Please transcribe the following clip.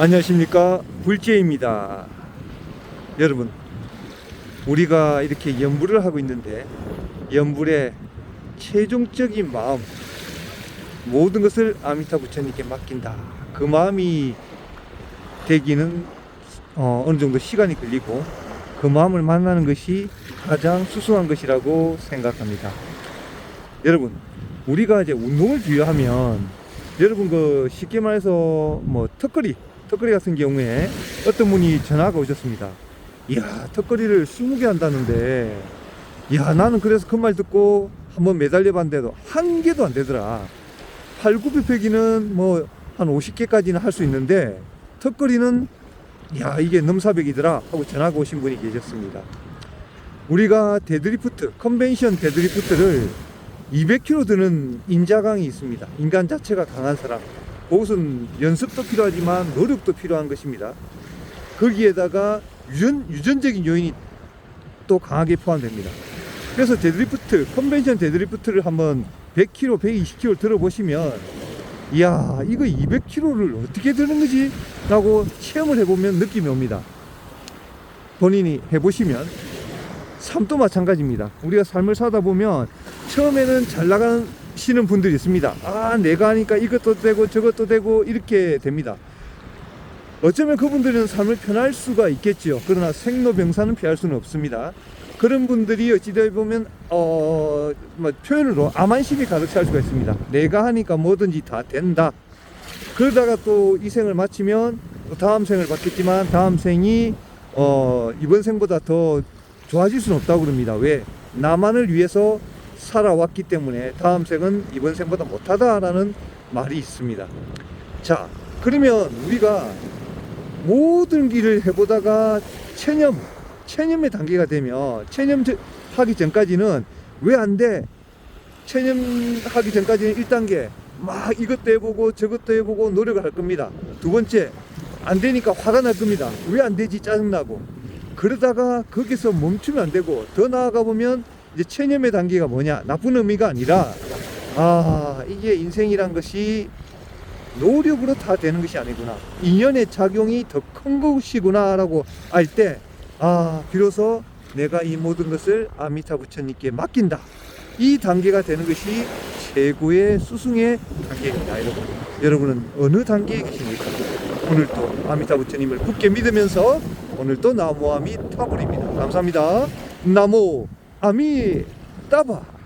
안녕하십니까? 불제입니다. 여러분 우리가 이렇게 연불을 하고 있는데 연불의 최종적인 마음 모든 것을 아미타 부처님께 맡긴다. 그 마음이 되기는 어, 어느 정도 시간이 걸리고 그 마음을 만나는 것이 가장 수수한 것이라고 생각합니다. 여러분 우리가 이제 운동을 비유하면 여러분 그 쉽게 말해서 뭐 턱걸이 턱걸이 같은 경우에 어떤 분이 전화가 오셨습니다. 이야 턱걸이를 20개 한다는데 이야 나는 그래서 그 말 듣고 한번 매달려 봤는데도 한 개도 안 되더라. 팔굽혀 펴기는 뭐 한 50개까지는 할 수 있는데 턱걸이는 야 이게 넘사벽이더라 하고 전화가 오신 분이 계셨습니다. 우리가 데드리프트 컨벤션 데드리프트를 200kg 드는 인자강이 있습니다. 인간 자체가 강한 사람. 그것은 연습도 필요하지만 노력도 필요한 것입니다. 거기에다가 유전, 유전적인 요인이 또 강하게 포함됩니다. 그래서 데드리프트, 컨벤션 데드리프트를 한번 100kg, 120kg 들어보시면 이야, 이거 200kg를 어떻게 드는 거지? 라고 체험을 해보면 느낌이 옵니다. 본인이 해보시면 삶도 마찬가지입니다. 우리가 삶을 사다 보면 처음에는 잘 나가 시는 분들이 있습니다. 아, 내가 하니까 이것도 되고 저것도 되고 이렇게 됩니다. 어쩌면 그분들은 삶을 편할 수가 있겠지요. 그러나 생로병사는 피할 수는 없습니다. 그런 분들이 어찌되어 보면 어, 뭐 표현으로 암안심이 가득 찰 수가 있습니다. 내가 하니까 뭐든지 다 된다. 그러다가 또 이 생을 마치면 또 다음 생을 받겠지만 다음 생이 어, 이번 생보다 더 좋아질 수는 없다고 그럽니다. 왜? 나만을 위해서 살아왔기 때문에 다음 생은 이번 생보다 못하다라는 말이 있습니다. 자, 그러면 우리가 모든 길을 해보다가 체념, 체념의 단계가 되면 체념 하기 전까지는 왜 안 돼? 체념하기 전까지는 1단계 막 이것도 해보고 저것도 해보고 노력을 할 겁니다. 두 번째 안 되니까 화가 날 겁니다. 왜 안 되지 짜증나고 그러다가 거기서 멈추면 안 되고 더 나아가 보면 이제 체념의 단계가 뭐냐? 나쁜 의미가 아니라 아 이게 인생이란 것이 노력으로 다 되는 것이 아니구나. 인연의 작용이 더 큰 것이구나라고 알 때 아 비로소 내가 이 모든 것을 아미타 부처님께 맡긴다. 이 단계가 되는 것이 최고의 수승의 단계입니다 여러분. 여러분은 어느 단계에 계십니까? 오늘 또 아미타 부처님을 굳게 믿으면서 오늘 또 나무 아미 타불입니다. 감사합니다. 나무 아미 따바